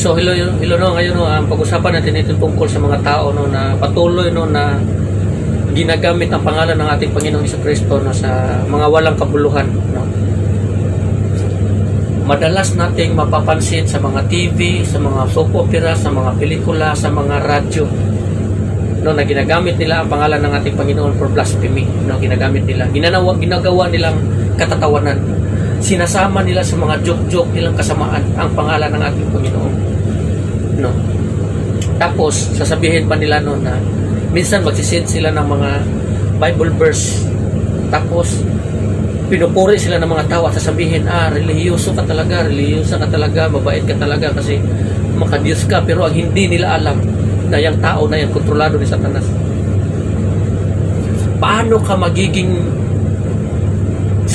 So hello, hello no, ngayon no, ang pag-usapan natin ito tungkol sa mga tao no na patuloy no na ginagamit ang pangalan ng ating Panginoong Hesus Kristo no sa mga walang kabuluhan no. Madalas nating mapapansin sa mga TV, sa mga soap opera, sa mga pelikula, sa mga radyo no na ginagamit nila ang pangalan ng ating Panginoon for blasphemy no ginagamit nila ginanawa ginagawa nilang katatawanan sinasama nila sa mga joke-joke nilang kasamaan ang pangalan ng ating Panginoon. No? Tapos sasabihin pa nila no na minsan magsisend sila ng mga Bible verse. Tapos pinupuri sila ng mga tao at sasabihin ah relihiyoso ka talaga relihiyosa ka talaga mabait ka talaga kasi makadiyos ka. Pero ang hindi nila alam na yung tao na yan kontrolado ni Satanas. Paano ka magiging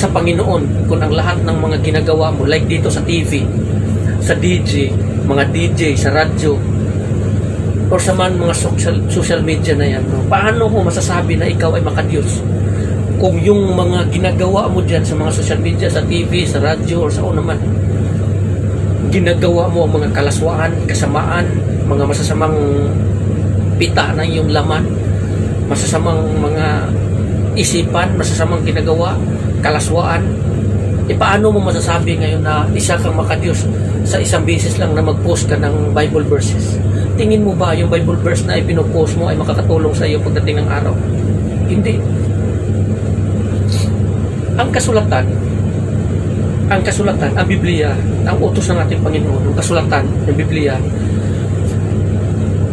sa Panginoon kung ang lahat ng mga ginagawa mo like dito sa TV sa DJ mga DJ sa radyo or sa man mga social, social media na yan no? paano mo masasabi na ikaw ay makadiyos kung yung mga ginagawa mo dyan sa mga social media sa TV, sa radyo or sa ano man ginagawa mo ang mga kalaswaan, kasamaan mga masasamang pita ng iyong laman masasamang mga isipan, masasamang ginagawa kalaswaan. E paano mo masasabi ngayon na isa kang makadiyos sa isang beses lang na mag-post ka ng Bible verses? Tingin mo ba yung Bible verse na ipinopost mo ay makakatulong sa iyo pagdating ng araw? Hindi. Ang kasulatan ang kasulatan, ang Biblia, ang utos ng ating Panginoon, ang kasulatan ng Biblia,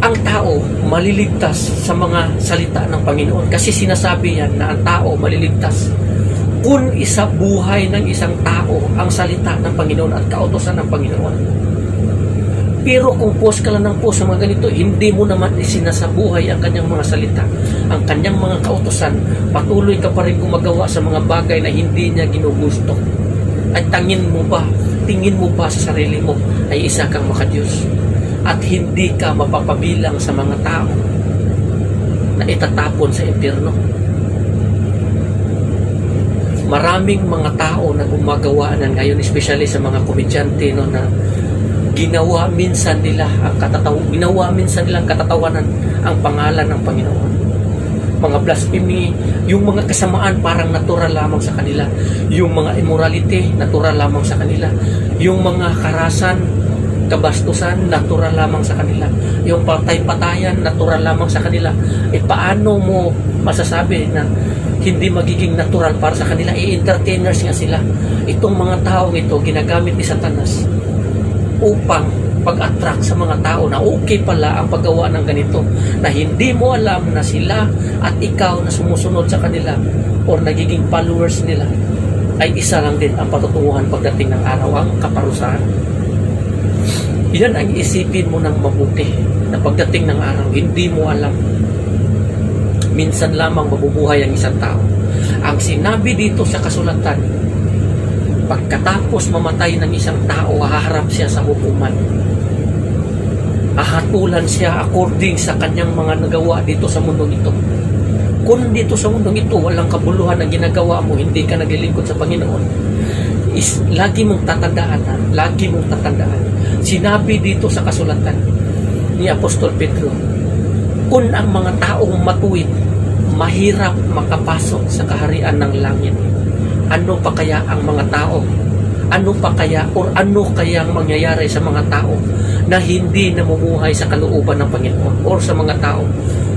ang tao maliligtas sa mga salita ng Panginoon. Kasi sinasabi yan na ang tao maliligtas kung isa buhay ng isang tao ang salita ng Panginoon at kautosan ng Panginoon. Pero kung post ka lang ng post sa mga ganito, hindi mo naman isinasabuhay ang kanyang mga salita, ang kanyang mga kautosan, patuloy ka pa rin gumagawa sa mga bagay na hindi niya ginugusto. At tangin mo ba, tingin mo ba sa sarili mo ay isa kang makadiyos at hindi ka mapapabilang sa mga tao na itatapon sa impyerno. Maraming mga tao na gumagawa na ngayon, especially sa mga komedyante, no, na ginawa minsan nila ang katataw ginawa minsan nilang katatawanan ang pangalan ng Panginoon mga blasphemy, yung mga kasamaan parang natural lamang sa kanila. Yung mga immorality, natural lamang sa kanila. Yung mga karasan, kabastusan, natural lamang sa kanila. Yung patay-patayan, natural lamang sa kanila. E paano mo masasabi na hindi magiging natural para sa kanila? I-entertainers nga sila. Itong mga taong ito, ginagamit ni Satanas upang pag-attract sa mga tao na okay pala ang paggawa ng ganito na hindi mo alam na sila at ikaw na sumusunod sa kanila or nagiging followers nila ay isa lang din ang patutunguhan pagdating ng araw ang kaparusahan. Yan ang isipin mo ng mabuti na pagdating ng araw hindi mo alam minsan lamang mabubuhay ang isang tao. Ang sinabi dito sa kasulatan pagkatapos mamatay ng isang tao, haharap siya sa hukuman. Ahatulan siya according sa kanyang mga nagawa dito sa mundong ito. Kung dito sa mundong ito, walang kabuluhan na ginagawa mo, hindi ka naglilingkod sa Panginoon, is lagi mong tatandaan, ha? lagi mong tatandaan. Sinabi dito sa kasulatan ni Apostol Pedro, kung ang mga taong matuwid, mahirap makapasok sa kaharian ng langit ano pa kaya ang mga tao? Ano pa kaya or ano kaya ang mangyayari sa mga tao na hindi namumuhay sa kalooban ng Panginoon or sa mga tao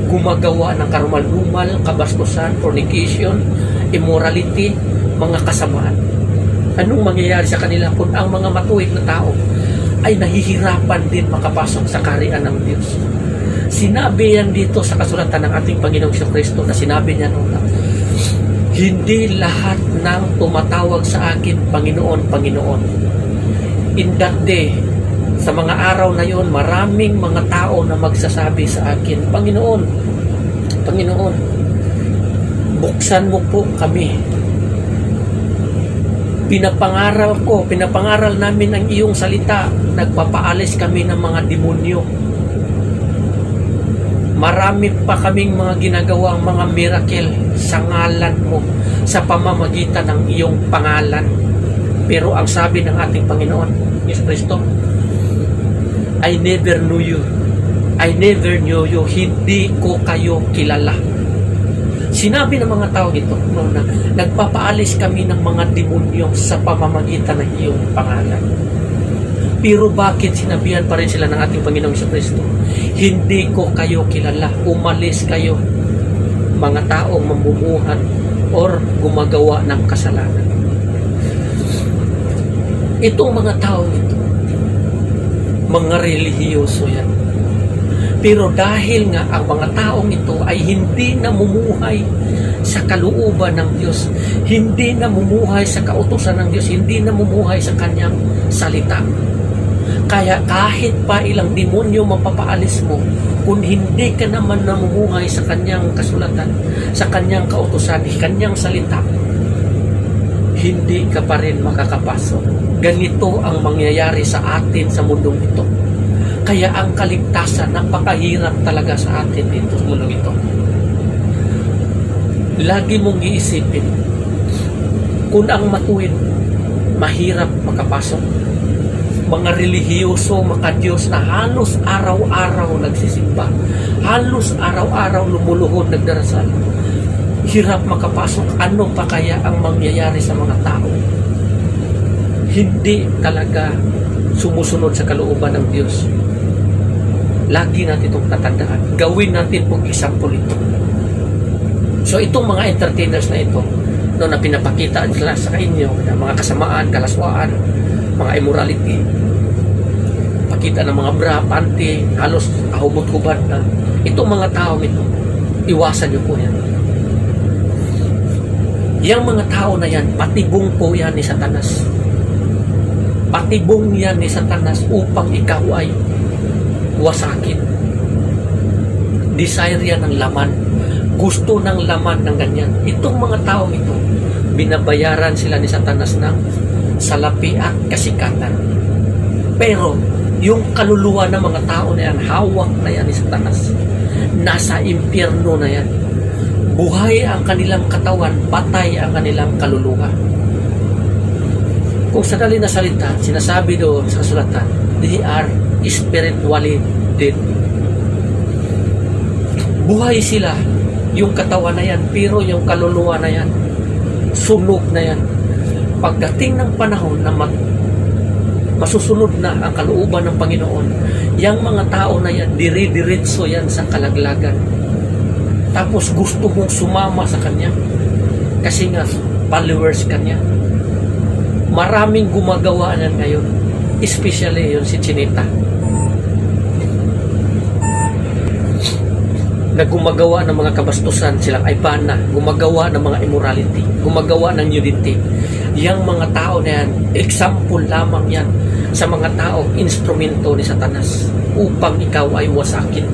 gumagawa ng karumal-dumal, kabastusan, fornication, immorality, mga kasamaan. Anong mangyayari sa kanila kung ang mga matuwid na tao ay nahihirapan din makapasok sa karian ng Diyos? Sinabi yan dito sa kasulatan ng ating Panginoong Kristo na sinabi niya noon na hindi lahat ng tumatawag sa akin, Panginoon, Panginoon. In that day, sa mga araw na yon, maraming mga tao na magsasabi sa akin, Panginoon, Panginoon, buksan mo po kami. Pinapangaral ko, pinapangaral namin ang iyong salita. Nagpapaalis kami ng mga demonyo. Marami pa kaming mga ginagawang mga miracle sa ngalan mo, sa pamamagitan ng iyong pangalan. Pero ang sabi ng ating Panginoon, Yesu Kristo, I never knew you. I never knew you. Hindi ko kayo kilala. Sinabi ng mga tao ito no, na nagpapaalis kami ng mga demonyo sa pamamagitan ng iyong pangalan. Pero bakit sinabihan pa rin sila ng ating Panginoong Iso Kristo? Hindi ko kayo kilala. Umalis kayo mga taong mamumuhan or gumagawa ng kasalanan. Itong mga tao ito, mga relihiyoso yan. Pero dahil nga ang mga taong ito ay hindi namumuhay sa kalooban ng Diyos, hindi namumuhay sa kautusan ng Diyos, hindi namumuhay sa kanyang salita. Kaya kahit pa ilang demonyo mapapaalis mo, kung hindi ka naman namumuhay sa kanyang kasulatan, sa kanyang kautusan, sa kanyang salita, hindi ka pa rin makakapasok. Ganito ang mangyayari sa atin sa mundong ito. Kaya ang kaligtasan, napakahirap talaga sa atin sa mundong ito. Lagi mong iisipin, kung ang matuwid, mahirap makapasok. Mga relihiyoso, mga Diyos na halos araw-araw nagsisimba, halos araw-araw lumuluhod, nagdarasal, hirap makapasok. Ano pa kaya ang mangyayari sa mga tao? Hindi talaga sumusunod sa kalooban ng Diyos. Lagi natin itong tatandaan. Gawin natin pong example ito. So itong mga entertainers na ito, no, na pinapakita nila sa inyo mga kasamaan, kalaswaan, mga immorality, pakita ng mga bra, panty, halos ahubot-hubad na. Itong mga tao ito, iwasan niyo po yan. Yang mga tao na yan, patibong po yan ni Satanas. Patibong yan ni Satanas upang ikaw ay wasakin. Desire yan ng laman. Gusto ng laman ng ganyan. Itong mga tao ito, binabayaran sila ni Satanas ng salapi at kasikatan. Pero, yung kaluluwa ng mga tao na yan, hawak na yan ni Satanas. Nasa impyerno na yan. Buhay ang kanilang katawan, patay ang kanilang kaluluwa. Kung sa na salita, sinasabi doon sa kasulatan, they are spiritually dead. Buhay sila, yung katawan na yan, pero yung kaluluwa na yan, sunog na yan. Pagdating ng panahon na mat masusunod na ang kalooban ng Panginoon, yung mga tao na yan, dire-diretso yan sa kalaglagan. Tapos gusto mong sumama sa Kanya. Kasi nga, followers Kanya. Maraming gumagawa na ngayon. Especially yun si Chinita. na gumagawa ng mga kabastusan silang Ipana, gumagawa ng mga immorality, gumagawa ng nudity. Yang mga tao na yan, example lamang yan sa mga tao, instrumento ni Satanas upang ikaw ay wasakin.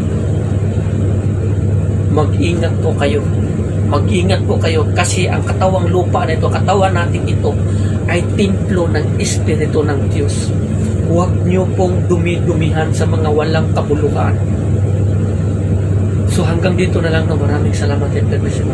Mag-ingat po kayo. Mag-ingat po kayo kasi ang katawang lupa na ito, katawan natin ito, ay templo ng Espiritu ng Diyos. Huwag niyo pong dumi-dumihan sa mga walang kabuluhan. So hanggang dito na lang no. Maraming salamat and God bless you